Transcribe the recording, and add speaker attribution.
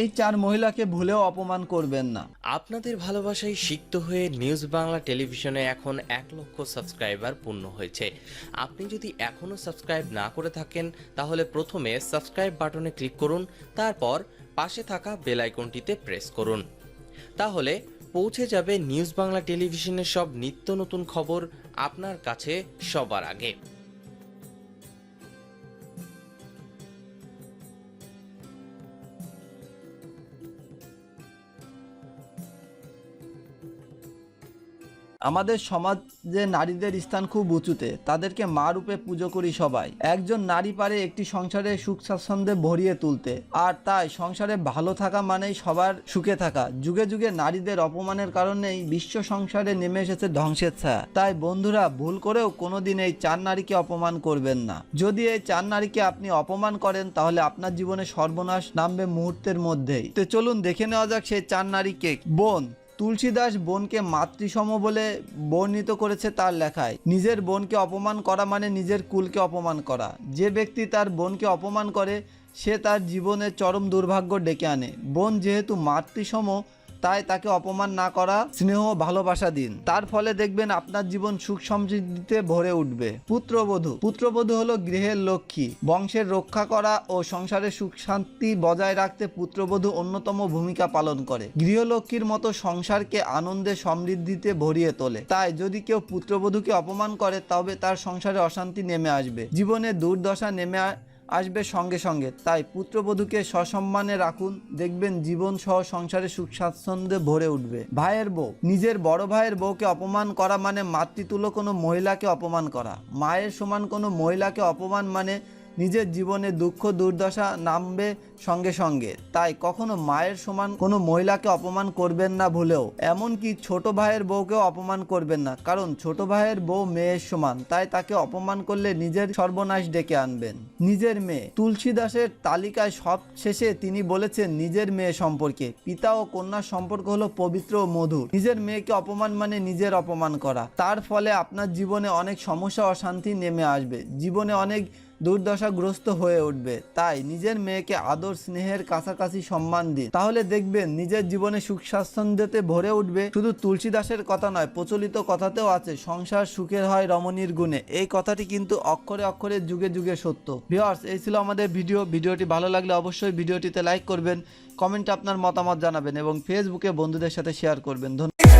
Speaker 1: এই চার মহিলাকে ভুলেও অপমান করবেন না।
Speaker 2: আপনাদের ভালোবাসায় সিক্ত হয়ে নিউজ বাংলা টেলিভিশনে এখন এক লক্ষ সাবস্ক্রাইবার পূর্ণ হয়েছে। আপনি যদি এখনও সাবস্ক্রাইব না করে থাকেন, তাহলে প্রথমে সাবস্ক্রাইব বাটনে ক্লিক করুন, তারপর পাশে থাকা বেল আইকনটিতে প্রেস করুন। তাহলে পৌঁছে যাবে নিউজ বাংলা টেলিভিশনের সব নিত্য নতুন খবর আপনার কাছে সবার আগে।
Speaker 1: আমাদের সমাজে নারীদের স্থান খুব উঁচুতে, তাদেরকে মা রূপে পুজো করি সবাই। একজন নারী পারে একটি সংসারে সুখ স্বাচ্ছন্দ্যে ভরিয়ে তুলতে, আর তাই সংসারে ভালো থাকা মানেই সবার সুখে থাকা। যুগে যুগে নারীদের অপমানের কারণেই বিশ্ব সংসারে নেমে এসেছে ধ্বংসের ছায়া। তাই বন্ধুরা, ভুল করেও কোনোদিন এই চার নারীকে অপমান করবেন না। যদি এই চার নারীকে আপনি অপমান করেন, তাহলে আপনার জীবনে সর্বনাশ নামবে মুহূর্তের মধ্যেই। তো চলুন দেখে নেওয়া যাক সেই চার নারীকে। বোন তুলসীদাস বোনকে মাতৃসম বলে বর্ণিত করেছে তার লেখায়। নিজের বোনকে অপমান করা মানে নিজের কুলকে অপমান করা। যে ব্যক্তি তার বোনকে অপমান করে, সে তার জীবনে চরম দুর্ভাগ্য ডেকে আনে। বোন যেহেতু মাতৃসম তাই তাকে অপমান না করা, স্নেহ ভালোবাসা দিন। তার ফলে দেখবেন আপনার জীবন সুখ সমৃদ্ধিতে ভরে উঠবে। পুত্রবধূ। পুত্রবধূ হলো গৃহের লক্ষ্মী। বংশের রক্ষা করা ও সংসারের সুখ শান্তি বজায় রাখতে পুত্রবধূ অন্যতম ভূমিকা পালন করে। গৃহলক্ষ্মীর মতো সংসারকে আনন্দে সমৃদ্ধিতে ভরিয়ে তোলে। তাই যদি কেউ পুত্রবধূকে অপমান করে, তবে তার সংসারে অশান্তি নেমে আসবে। জীবনে দুর্দশা নেমে আসবে সঙ্গে সঙ্গে। তাই পুত্রবধূকে সসম্মানে রাখুন। দেখবেন জীবন সহ সংসারে সুখ স্বাচ্ছন্দ্যে ভরে উঠবে। ভাইয়ের বউ। নিজের বড় ভাইয়ের বউকে অপমান করা মানে মাতৃতুল্য কোনো মহিলাকে অপমান করা। মায়ের সমান কোনো মহিলাকে অপমান মানে নিজের জীবনে দুঃখ, দুর্দশা নামবে সঙ্গে সঙ্গে। তাই কখনো মায়ের সমান কোনো মহিলাকে অপমান করবেন না ভুলেও। এমনকি ছোট ভাইয়ের বউকেও অপমান করবেন না, কারণ ছোট ভাইয়ের বউ মেয়ের সমান। তাই তাকে অপমান করলে নিজের সর্বনাশ ডেকে আনবেন। নিজের মেয়ে। তুলসী দাসের তালিকায় সব শেষে তিনি বলেছেন নিজের মেয়ে সম্পর্কে। পিতা ও কন্যার সম্পর্ক হলো পবিত্র ও মধুর। নিজের মেয়েকে অপমান মানে নিজের অপমান করা। তার ফলে আপনার জীবনে অনেক সমস্যা অশান্তি নেমে আসবে। জীবনে অনেক দুর্দশাগ্রস্ত হয়ে উঠবে। তাই নিজের মেয়েকে আদর স্নেহের কাছাকাছি সম্মান দিন। তাহলে দেখবেন নিজের জীবনে সুখ স্বাচ্ছন্দ্যতে ভরে উঠবে। শুধু তুলসী দাসের কথা নয়, প্রচলিত কথাতেও আছে, সংসার সুখের হয় রমণীর গুণে। এই কথাটি কিন্তু অক্ষরে অক্ষরে যুগে যুগে সত্য। ভিওয়ার্স এই ছিল আমাদের ভিডিও। ভিডিওটি ভালো লাগলে অবশ্যই ভিডিওটিতে লাইক করবেন, কমেন্টে আপনার মতামত জানাবেন এবং ফেসবুকে বন্ধুদের সাথে শেয়ার করবেন। ধন্যবাদ।